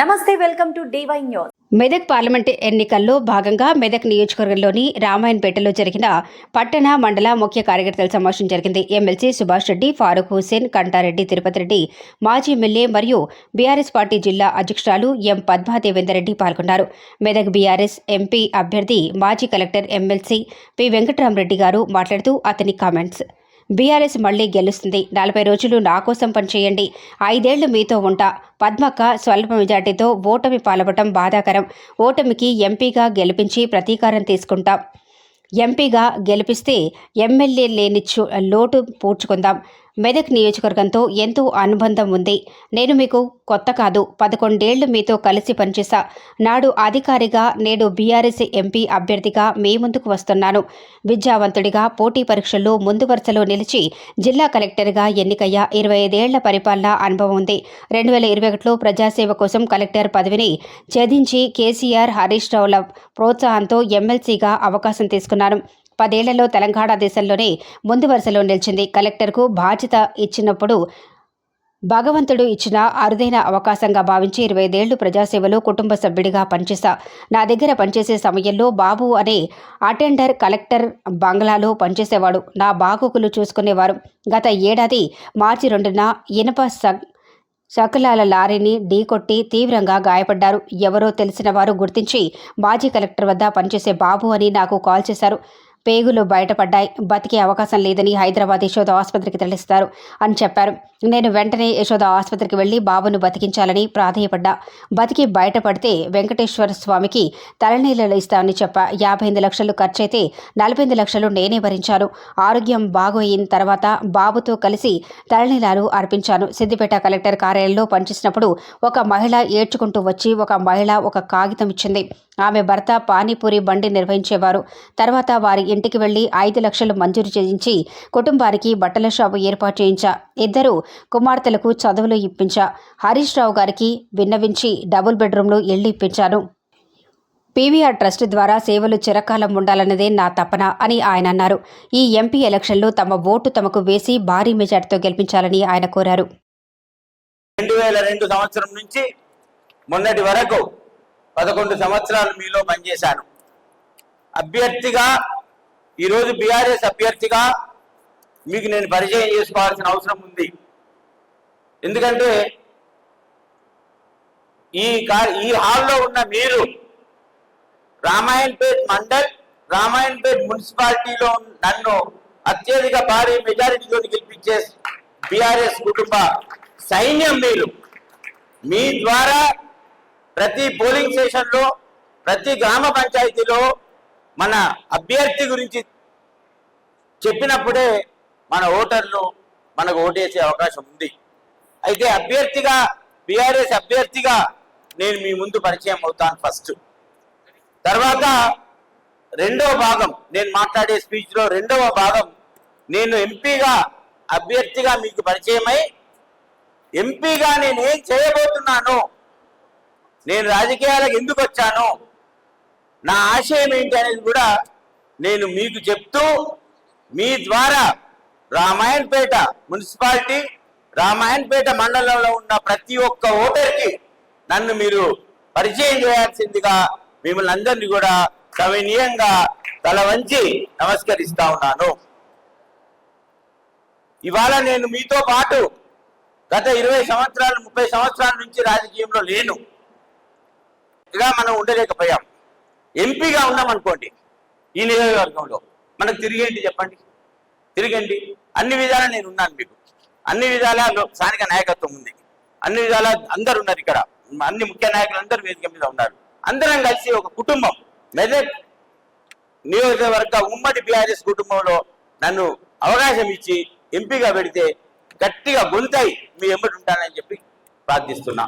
నమస్తే welcome to DY news. Medak parliament ఎన్నికల్లో భాగంగా మెదక్ నియోజకవర్గంలోని రామాయణపేటలో జరిగిన పట్టణ మండల ముఖ్య కార్యకర్తల సమావేశం జరిగింది. ఎమ్మెల్సీ సుభాష్ రెడ్డి ఫారూక్ హుసేన్ కంటారెడ్డి తిరుపతి రెడ్డి మాజీ ఎమ్మెల్యే మరియు బీఆర్ఎస్ పార్టీ జిల్లా అధ్యక్షురాలు ఎం పద్మా పాల్గొన్నారు. మెదక్ బీఆర్ఎస్ ఎంపీ అభ్యర్థి మాజీ కలెక్టర్ ఎమ్మెల్సీ పి వెంకటరామరెడ్డి గారు మాట్లాడుతూ అతని కామెంట్స్. బీఆర్ఎస్ మళ్ళీ గెలుస్తుంది. నలభై రోజులు నా కోసం పనిచేయండి. ఐదేళ్ళు మీతో ఉంటా. పద్మక్క స్వల్ప మెజార్టీతో ఓటమి పాల్గొనడం బాధాకరం. ఓటమికి ఎంపీగా గెలిపించి ప్రతీకారం తీసుకుంటాం. ఎంపీగా గెలిపిస్తే ఎమ్మెల్యే లేని చో- లోటు పూడ్చుకుందాం. మెదక్ నియోజకవర్గంతో ఎంతో అనుబంధం ఉంది. నేను మీకు కొత్త కాదు పదకొండేళ్ళు మీతో కలిసి పనిచేశా నాడు అధికారిగా నేడు బీఆర్ఎస్ ఎంపీ అభ్యర్థిగా మీ ముందుకు వస్తున్నాను. విద్యావంతుడిగా పోటీ పరీక్షల్లో ముందు వరుసలో నిలిచి జిల్లా కలెక్టర్గా ఎన్నికయ్య ఇరవై ఐదేళ్ళ పరిపాలన అనుభవం ఉంది. రెండు వేల ఇరవై ఒకటిలో ప్రజాసేవ కోసం కలెక్టర్ పదవిని ఛేదించి కేసీఆర్ హరీష్ రావుల ప్రోత్సాహంతో ఎమ్మెల్సీగా అవకాశం తీసుకున్నాను పదేళ్ళలో తెలంగాణ దేశంలోనే ముందు వరుసలో నిలిచింది. కలెక్టర్కు బాధ్యత ఇచ్చినప్పుడు భగవంతుడు ఇచ్చిన అరుదైన అవకాశంగా భావించి ఇరవై ఐదేళ్ళు ప్రజాసేవలో కుటుంబ సభ్యుడిగా పనిచేశా. నా దగ్గర పనిచేసే సమయంలో బాబు అనే అటెండర్ కలెక్టర్ బంగ్లాలో పనిచేసేవాడు. నా బాగుకులు చూసుకునేవారు. గత ఏడాది మార్చి రెండున ఇనప సగ్ శకలాల లారీని ఢీకొట్టి తీవ్రంగా గాయపడ్డారు. ఎవరో తెలిసిన వారు గుర్తించి మాజీ కలెక్టర్ వద్ద పనిచేసే బాబు అని నాకు కాల్ చేశారు. పేగులు బయటపడ్డాయి. బతికే అవకాశం లేదని హైదరాబాద్ యశోద ఆసుపత్రికి తరలిస్తారు అని చెప్పారు. నేను వెంటనే యశోద ఆసుపత్రికి వెళ్ళి బాబును బతికించాలని ప్రాధేయపడ్డా. బతికి బయటపడితే వెంకటేశ్వర స్వామికి తలనీళ్ళు ఇస్తామని చెప్పా. యాభై ఎనిమిది లక్షలు ఖర్చయితే నలభై ఎనిమిది లక్షలు నేనే భరించాను. ఆరోగ్యం బాగోయిన తర్వాత బాబుతో కలిసి తలనీలాలు అర్పించాను. సిద్దిపేట కలెక్టర్ కార్యాలయంలో పనిచేసినప్పుడు ఒక మహిళ ఏడ్చుకుంటూ వచ్చి ఒక మహిళ ఒక కాగితం ఇచ్చింది. ఆమె భర్త పానీపూరి బండి నిర్వహించేవారు. తర్వాత వారి ఇంటికి వెళ్ళి ఐదు లక్షలు మంజూరు చేయించి కుటుంబానికి బట్టల షాపు ఏర్పాటు చేయించా. ఇద్దరు కుమార్తెలకు చదువులు ఇప్పించా. హరీష్ రావు గారికి విన్నవించి డబుల్ బెడ్రూమ్లు ఇళ్ళు ఇప్పించాను. పీవీఆర్ ట్రస్ట్ ద్వారా సేవలు చిరకాలం ఉండాలన్నదే నా తపన అని ఆయన అన్నారు. ఈ ఎంపీ ఎలక్షన్లో తమ ఓటు తమకు వేసి భారీ మెజార్టీతో గెలిపించాలని ఆయన కోరారు. రెండు వేల రెండు సంవత్సరం నుంచి మొన్నటి వరకు పదకొండు సంవత్సరాలు మీలో పనిచేశాను. అభ్యర్థిగా ఈరోజు బీఆర్ఎస్ అభ్యర్థిగా మీకు నేను పరిచయం చేసుకోవాల్సిన అవసరం ఉంది. ఎందుకంటే ఈ ఈ హాల్లో ఉన్న మీరు రామాయణపేట్ మండల్ రామాయణపేట్ మున్సిపాలిటీలో నన్ను అత్యధిక భారీ మెజారిటీతో గెలిపించే బీఆర్ఎస్ కుటుంబ సైన్యం మీరు. మీ ద్వారా ప్రతి పోలింగ్ స్టేషన్లో ప్రతి గ్రామ పంచాయతీలో మన అభ్యర్థి గురించి చెప్పినప్పుడే మన ఓటర్లు మనకు ఓటేసే అవకాశం ఉంది. అయితే అభ్యర్థిగా బీఆర్ఎస్ అభ్యర్థిగా నేను మీ ముందు పరిచయం అవుతాను ఫస్ట్ తర్వాత రెండవ భాగం నేను మాట్లాడే స్పీచ్లో రెండవ భాగం నేను ఎంపీగా అభ్యర్థిగా మీకు పరిచయమై ఎంపీగా నేను ఏం చేయబోతున్నాను నేను రాజకీయాలకు ఎందుకు వచ్చాను నా ఆశయం ఏంటి అనేది కూడా నేను మీకు చెప్తూ మీ ద్వారా రామాయణపేట మున్సిపాలిటీ రామాయణపేట మండలంలో ఉన్న ప్రతి ఒక్క ఓటర్కి నన్ను మీరు పరిచయం చేయాల్సిందిగా మిమ్మల్ని అందరినీ కూడా సవినీయంగా తల వంచి నమస్కరిస్తా ఉన్నాను. ఇవాళ నేను మీతో పాటు గత ఇరవై సంవత్సరాలు ముప్పై సంవత్సరాల నుంచి రాజకీయంలో లేను. ఇలా మనం ఉండలేకపోయాం. ఎంపీగా ఉన్నామనుకోండి ఈ నియోజకవర్గంలో. మనకు తిరిగేంటి చెప్పండి. తిరిగండి. అన్ని విధాలా నేను ఉన్నాను మీకు. అన్ని విధాలా స్థానిక నాయకత్వం ఉంది. అన్ని విధాలా అందరు ఉన్నారు ఇక్కడ. అన్ని ముఖ్య నాయకులు అందరూ వేదిక మీద ఉన్నారు. అందరం కలిసి ఒక కుటుంబం. మెదక్ నియోజకవర్గ ఉమ్మడి బీఆర్ఎస్ కుటుంబంలో నన్ను అవకాశం ఇచ్చి ఎంపీగా పెడితే గట్టిగా గొంతై మీ ఎమ్మటి ఉంటానని చెప్పి ప్రార్థిస్తున్నా.